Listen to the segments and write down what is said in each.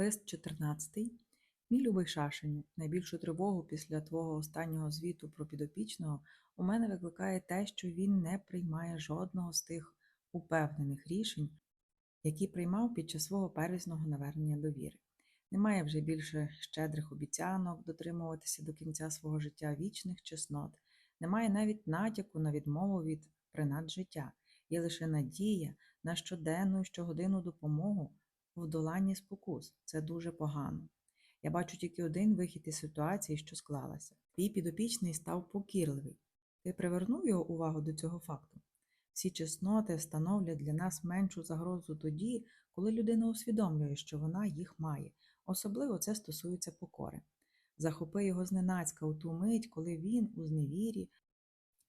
Лист 14. Мій любий Шашеню, найбільшу тривогу після твого останнього звіту про підопічного у мене викликає те, що він не приймає жодного з тих упевнених рішень, які приймав під час свого первісного навернення довіри. Немає вже більше щедрих обіцянок дотримуватися до кінця свого життя вічних чеснот, немає навіть натяку на відмову від принад життя, є лише надія на щоденну і щогодинну допомогу в доланні спокус. Це дуже погано. Я бачу тільки один вихід із ситуації, що склалася. Твій підопічний став покірливий. Ти привернув його увагу до цього факту? Всі чесноти становлять для нас меншу загрозу тоді, коли людина усвідомлює, що вона їх має. Особливо це стосується покори. Захопи його зненацька у ту мить, коли він у зневірі,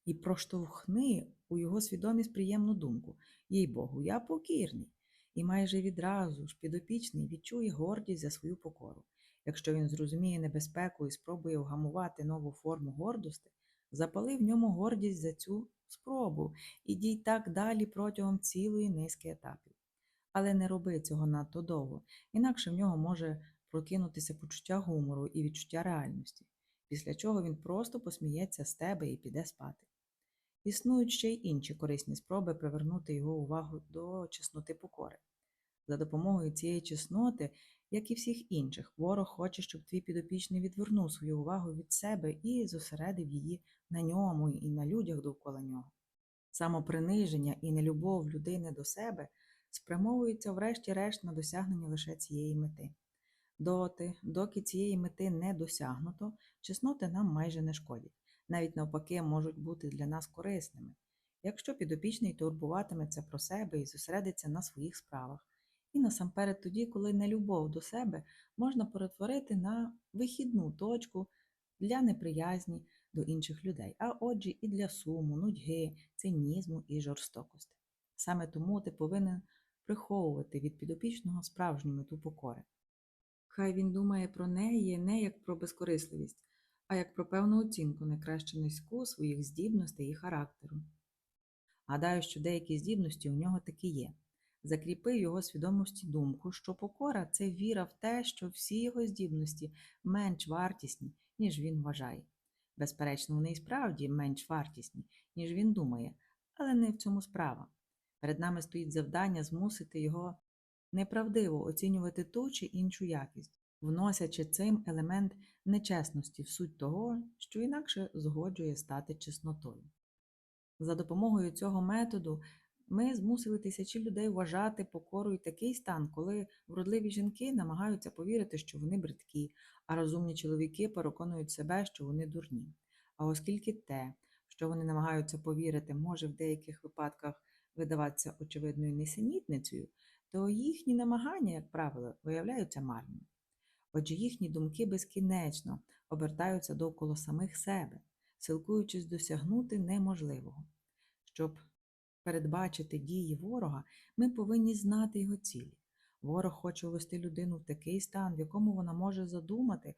і проштовхни у його свідомість приємну думку. Їй Богу, я покірний. І майже відразу ж підопічний відчує гордість за свою покору. Якщо він зрозуміє небезпеку і спробує вгамувати нову форму гордості, запали в ньому гордість за цю спробу і дій так далі протягом цілої низки етапів. Але не роби цього надто довго, інакше в нього може прокинутися почуття гумору і відчуття реальності, після чого він просто посміється з тебе і піде спати. Існують ще й інші корисні спроби привернути його увагу до чесноти покори. За допомогою цієї чесноти, як і всіх інших, ворог хоче, щоб твій підопічний відвернув свою увагу від себе і зосередив її на ньому і на людях довкола нього. Самоприниження і нелюбов людини до себе спрямовуються врешті-решт на досягнення лише цієї мети. Доти, доки цієї мети не досягнуто, чесноти нам майже не шкодять, навіть навпаки можуть бути для нас корисними, якщо підопічний турбуватиметься про себе і зосередиться на своїх справах. І насамперед тоді, коли нелюбов до себе можна перетворити на вихідну точку для неприязні до інших людей, а отже, і для суму, нудьги, цинізму і жорстокості. Саме тому ти повинен приховувати від підопічного справжню мету покори. Хай він думає про неї не як про безкорисливість, а як про певну оцінку найкраще низьку своїх здібностей і характеру. Гадаю, що деякі здібності у нього таки є. Закріпи його свідомості думку, що покора це віра в те, що всі його здібності менш вартісні, ніж він вважає. Безперечно, вони і справді менш вартісні, ніж він думає, але не в цьому справа. Перед нами стоїть завдання змусити його неправдиво оцінювати ту чи іншу якість, вносячи цим елемент нечесності в суть того, що інакше згоджує стати чеснотою. За допомогою цього методу ми змусили тисячі людей вважати покорою такий стан, коли вродливі жінки намагаються повірити, що вони бридкі, а розумні чоловіки переконують себе, що вони дурні. А оскільки те, що вони намагаються повірити, може в деяких випадках видаватися очевидною несенітницею, то їхні намагання, як правило, виявляються марними. Отже, їхні думки безкінечно обертаються довкола самих себе, силкуючись досягнути неможливого. Щоб передбачити дії ворога, ми повинні знати його цілі. Ворог хоче увести людину в такий стан, в якому вона може задумати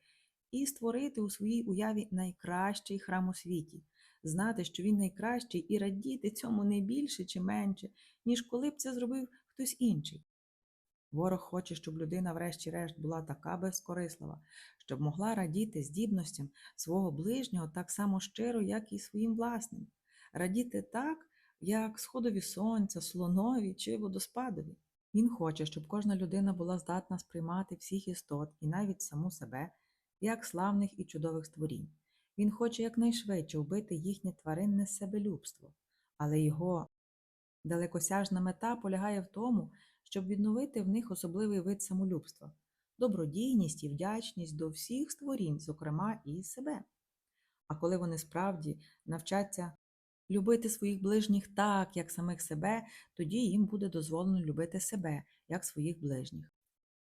і створити у своїй уяві найкращий храм у світі, знати, що він найкращий, і радіти цьому не більше чи менше, ніж коли б це зробив хтось інший. Ворог хоче, щоб людина, врешті-решт, була така безкорислива, щоб могла радіти здібностям свого ближнього так само щиро, як і своїм власним, радіти так, як сходові сонця, слонові чи водоспадові. Він хоче, щоб кожна людина була здатна сприймати всіх істот і навіть саму себе як славних і чудових створінь. Він хоче якнайшвидше вбити їхнє тваринне себелюбство, але його далекосяжна мета полягає в тому, щоб відновити в них особливий вид самолюбства, добродійність і вдячність до всіх створінь, зокрема і себе. А коли вони справді навчаться любити своїх ближніх так, як самих себе, тоді їм буде дозволено любити себе, як своїх ближніх.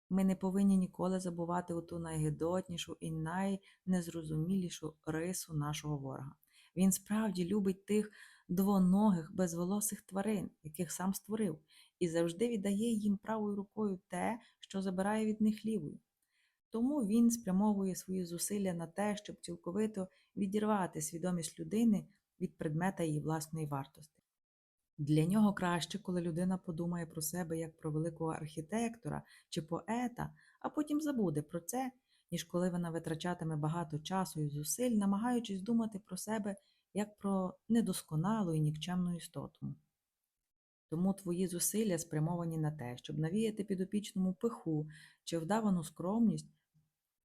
Ми не повинні ніколи забувати оту найгидотнішу і найнезрозумілішу рису нашого ворога. Він справді любить тих двоногих, безволосих тварин, яких сам створив, і завжди віддає їм правою рукою те, що забирає від них лівою. Тому він спрямовує свої зусилля на те, щоб цілковито відірвати свідомість людини від предмета її власної вартості. Для нього краще, коли людина подумає про себе як про великого архітектора чи поета, а потім забуде про це, ніж коли вона витрачатиме багато часу і зусиль, намагаючись думати про себе як про недосконалу і нікчемну істоту. Тому твої зусилля спрямовані на те, щоб навіяти підопічному пиху чи вдавану скромність,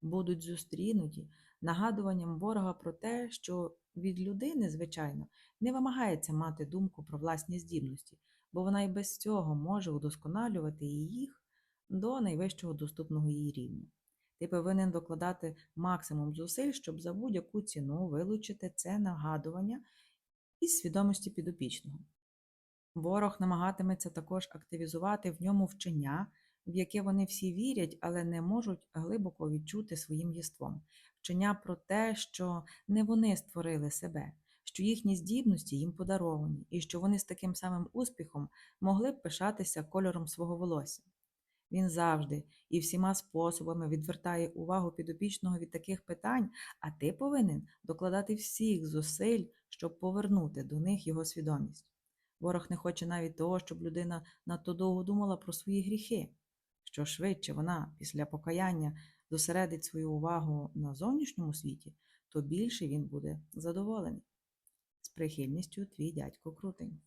будуть зустрінуті нагадуванням ворога про те, що від людини, звичайно, не вимагається мати думку про власні здібності, бо вона і без цього може удосконалювати їх до найвищого доступного їй рівня. Ти повинен докладати максимум зусиль, щоб за будь-яку ціну вилучити це нагадування із свідомості підопічного. Ворог намагатиметься також активізувати в ньому вчення, в яке вони всі вірять, але не можуть глибоко відчути своїм єством. Вчення про те, що не вони створили себе, що їхні здібності їм подаровані, і що вони з таким самим успіхом могли б пишатися кольором свого волосся. Він завжди і всіма способами відвертає увагу підопічного від таких питань, а ти повинен докладати всіх зусиль, щоб повернути до них його свідомість. Ворог не хоче навіть того, щоб людина надто довго думала про свої гріхи. Що швидше вона після покаяння зосередить свою увагу на зовнішньому світі, то більше він буде задоволений. З прихильністю твій дядько Крутень.